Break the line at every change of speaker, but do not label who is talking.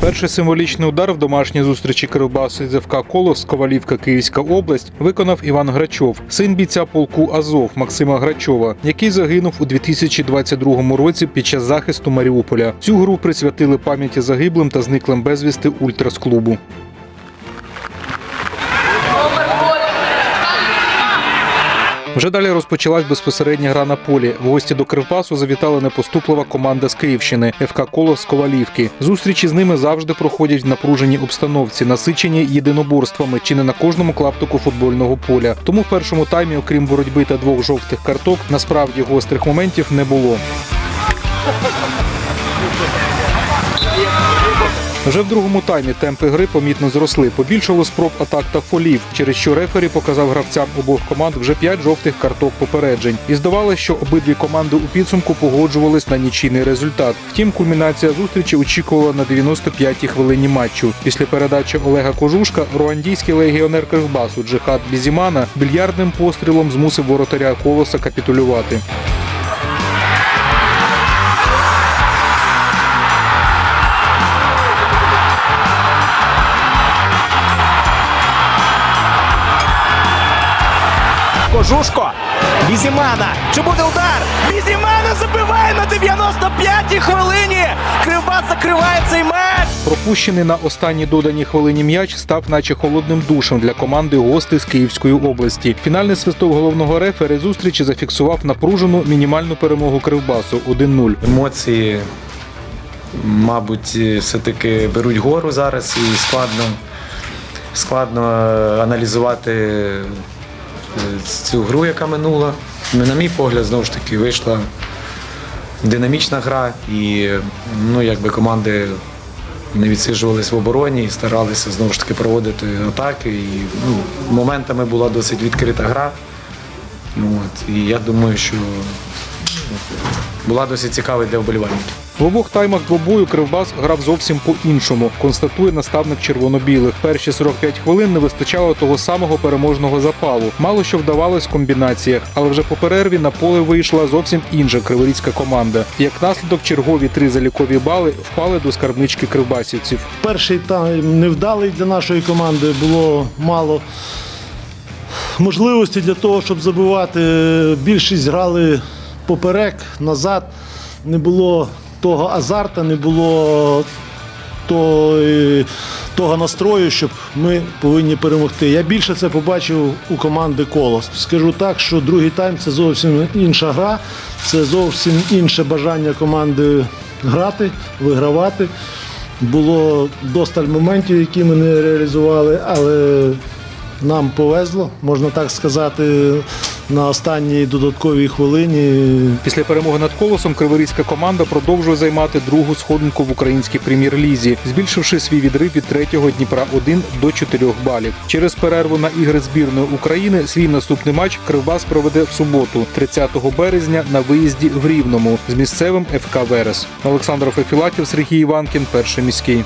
Перший символічний удар в домашній зустрічі Кривбасу ФК Колос Ковалівка Київська область виконав Іван Грачов, син бійця полку Азов Максима Грачова, який загинув у 2022 році під час захисту Маріуполя. Цю гру присвятили пам'яті загиблим та зниклим безвісти ультрас клубу. Вже далі розпочалась безпосередня гра на полі. В гості до Кривбасу завітала непоступлива команда з Київщини ФК Колос з Ковалівки. Зустрічі з ними завжди проходять в напруженій обстановці, насичені єдиноборствами чи не на кожному клаптику футбольного поля. Тому в першому таймі, окрім боротьби та двох жовтих карток, насправді гострих моментів не було. Вже в другому таймі темпи гри помітно зросли. Побільшало спроб атак та фолів, через що рефері показав гравцям обох команд вже п'ять жовтих карток попереджень. І здавалося, що обидві команди у підсумку погоджувались на нічийний результат. Втім, кульмінація зустрічі очікувала на 95-й хвилині матчу. Після передачі Олега Кожушка руандійський легіонер Кривбасу Джихад Бізімана більярдним пострілом змусив воротаря колоса капітулювати.
Кожушко. Бізімана. Чи буде удар? Бізімана забиває на 95-й хвилині. Кривбас закриває цей матч.
Пропущений на останній доданій хвилині м'яч став наче холодним душем для команди гостей з Київської області. Фінальний свисток головного рефери зустрічі зафіксував напружену мінімальну перемогу Кривбасу 1-0.
Емоції, мабуть, все-таки беруть гору зараз і складно, складно е, аналізувати цю гру, яка минула. Ну, На мій погляд, знову ж таки, вийшла динамічна гра, і ну, якби команди не відсиджувались в обороні і старалися знову ж таки проводити атаки. І, ну, моментами була досить відкрита гра. От, і я думаю, що була досить цікава для вболівальників.
В обох таймах двобою Кривбас грав зовсім по-іншому. Констатує наставник червоно-білих. Перші 45 хвилин не вистачало того самого переможного запалу. Мало що вдавалось в комбінаціях, але вже по перерві на поле вийшла зовсім інша криворізька команда. Як наслідок, чергові три залікові бали впали до скарбнички кривбасівців.
Перший тайм невдалий для нашої команди. Було мало можливості для того, щоб забивати. Більшість грали поперек, назад. Не було того азарта, не було той, того настрою, щоб ми повинні перемогти. Я більше це побачив у команди Колос. Скажу так, що другий тайм це зовсім інша гра, це зовсім інше бажання команди грати, вигравати. Було досталь моментів, які ми не реалізували, але нам повезло, можна так сказати, на останній додатковій хвилині.
Після перемоги над колосом криворізька команда продовжує займати другу сходинку в українській прем'єр-лізі, збільшивши свій відрив від третього Дніпра 1 до 4 балів. Через перерву на ігри збірної України свій наступний матч Кривбас проведе в суботу, 30 березня, на виїзді в Рівному з місцевим ФК Верес. Олександр Фефілатів, Сергій Іванкін, перший міський.